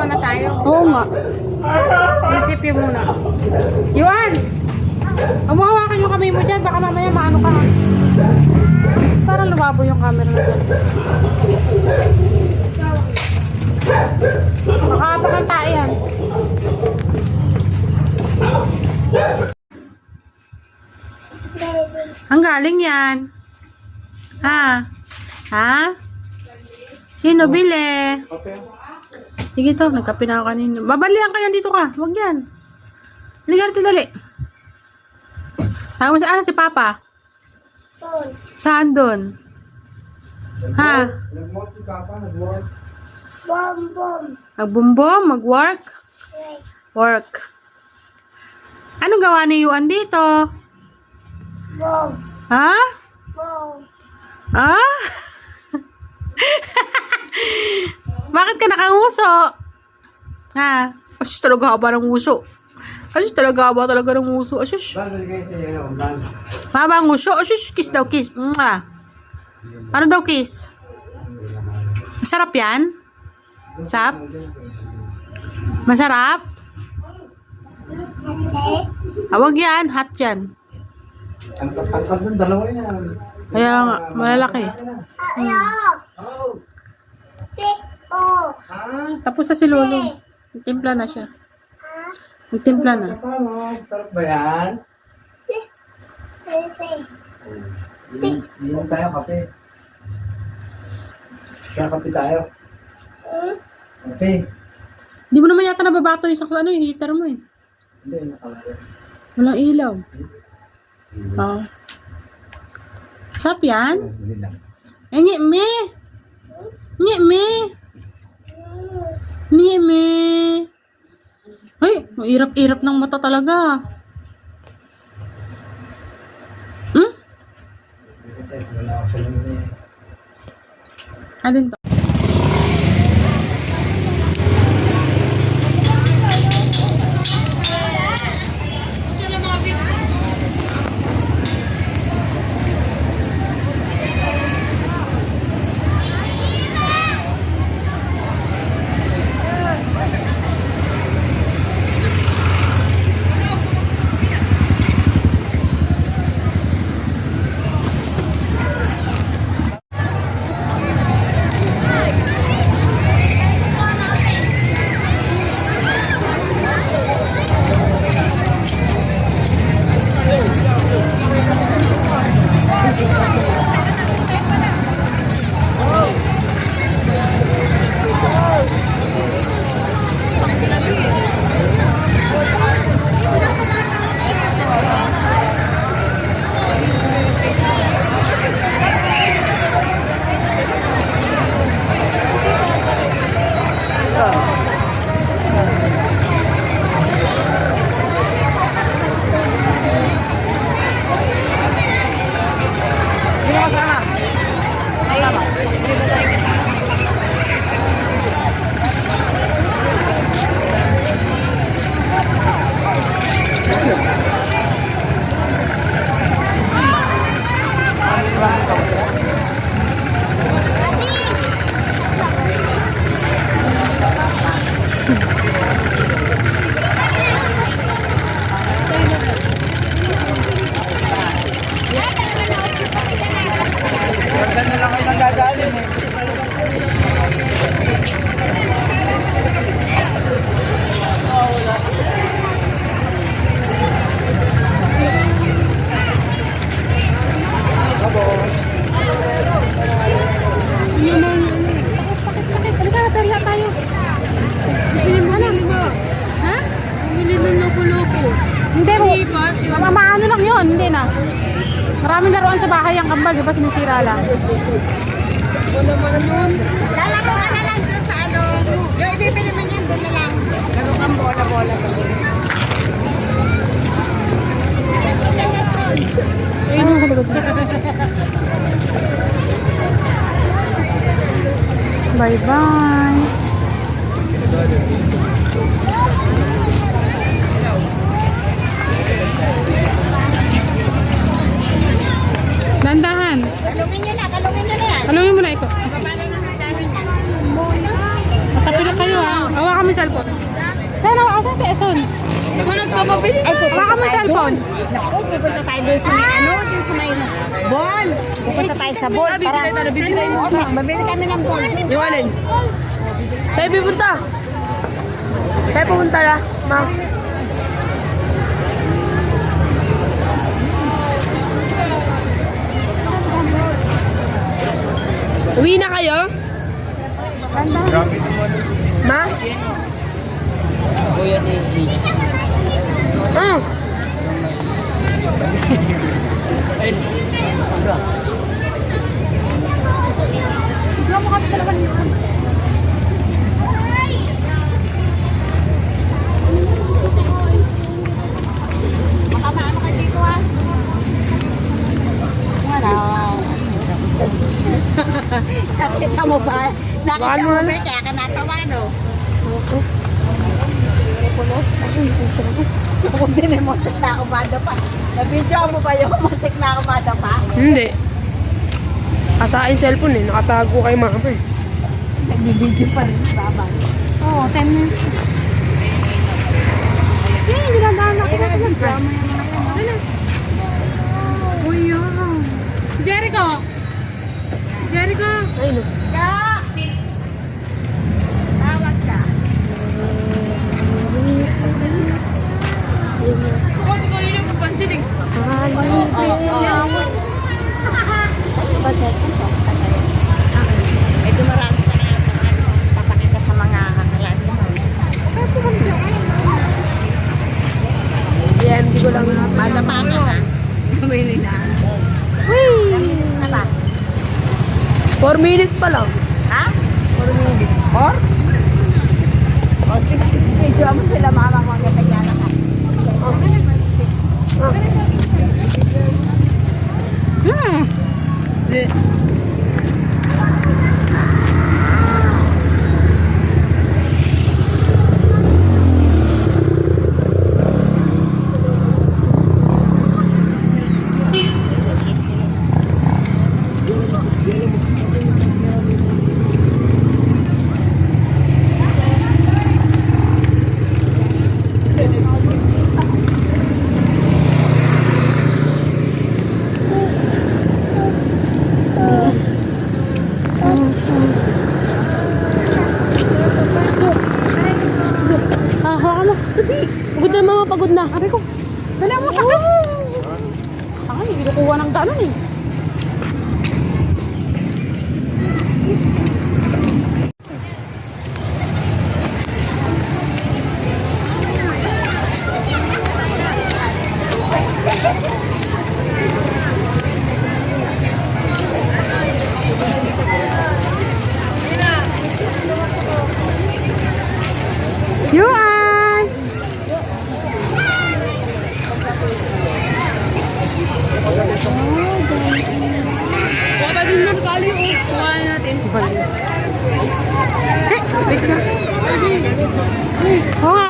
naman na tayo. Oo nga. Isipin muna. Yuan! Umuhawa kayo kamay mo dyan. Baka mamaya maano ka. ha? Parang lumabo yung camera na siya. Makakapakang tayo yan. Ang galing yan. Ha? Ha? Sino bili? Sige to, nagkape na ako kanina. Babalihan ka yan dito ka. Huwag yan. Halika dito dali. Tawag mo sa ano si Papa? Saan doon? Ha? Nag-work si Papa, nag-work. Bom, bom. Magbumbom? Mag-work? Wait. Work. Anong gawa ni Yuan dito? Bom, Ha? bom. Ha? Bakit ka nakanguso? Ha? Asus, talaga haba ng uso. Asus, talaga haba talaga ng uso. Asus. Haba ang uso. Asus, kiss daw, kiss. Mwah. Ano daw kiss? Masarap yan? Sap? Masarap? Awag yan, hot yan. Ang tatangkad ng dalawa yan. Kaya nga, malalaki. Hello. Oh. Oh. Ha? Tapos na si Lolo. Nagtimpla na siya. Nagtimpla na. Paano? Sarap ba yan? Hindi hindi tayo kape. Kaya kape tayo. Hmm? Kape. Hindi mo naman yata nababato yung sa ano, yung heater mo eh. Hindi, nakalala. Walang ilaw. Oo. Sarap yan? Sige lang. Eh, me. Ngi me. Ngi me. Ay, mahirap-irap ng mata talaga. Hmm? Eh. Alin to? Iba, iba. Ma maano lang yun, hindi na. Maraming laruan sa bahay ang kambal, di ba sinisira lang? Ano naman nun? Lalaro ka na lang doon sa ano. Yung ibibili mo niyan doon na lang. Laro kang bola-bola doon. Ayun ang kalagod. Bye-bye. Matapi na kayo ha. Ah. Hawa kami sa cellphone. Saan ako? Asan si Eson? Ako nagpapabili na. Ah. Hawa kami cellphone. Naku, pupunta tayo doon sa may ah! ano, doon sa may ball. Pupunta tayo sa ball. Para bibili mo. Babili kami ng ball. Yung alin? Sa'yo pupunta. Sa'yo pupunta na, ma'am. Uwi na kayo? Ma? Ah. Baka maano ka dito ha. Wala. Nakita mo ba? Baka mo? Kaya ka natawa, no? Ako din eh, muntik na ako madapa. Nabidyo mo ba yung muntik na ako madapa? Hindi. Asain cellphone eh. Nakatago kay mama eh. Nagbibidyo pa rin baba. Oo, 10 minutes. Hindi, hindi na ako. Kaya nag-drama yung mga yan. Uy, yun. Jericho! Jericho! Ay, no. Ka! Tawag ka. Ako si kanina mo pansin eh. Medyo marami ka na ano, papakita sa mga kaklase mo. DMD ko lang na. Madapa ka ha? Bumili na. Ilang minutes na ba? 4 minutes pa lang. Ha? 4 minutes. Or? O, video mo sila mama mo ang gatagyan ka. Ah. Hmm. Mo. Pagod na mama, pagod na. Sabi ko, dali mo sa akin. Ay, hindi ko kuha ng gano'n eh. Yuan! Kuha tayo din ng kali oh. Kuha na natin. Si, picture. Oo nga.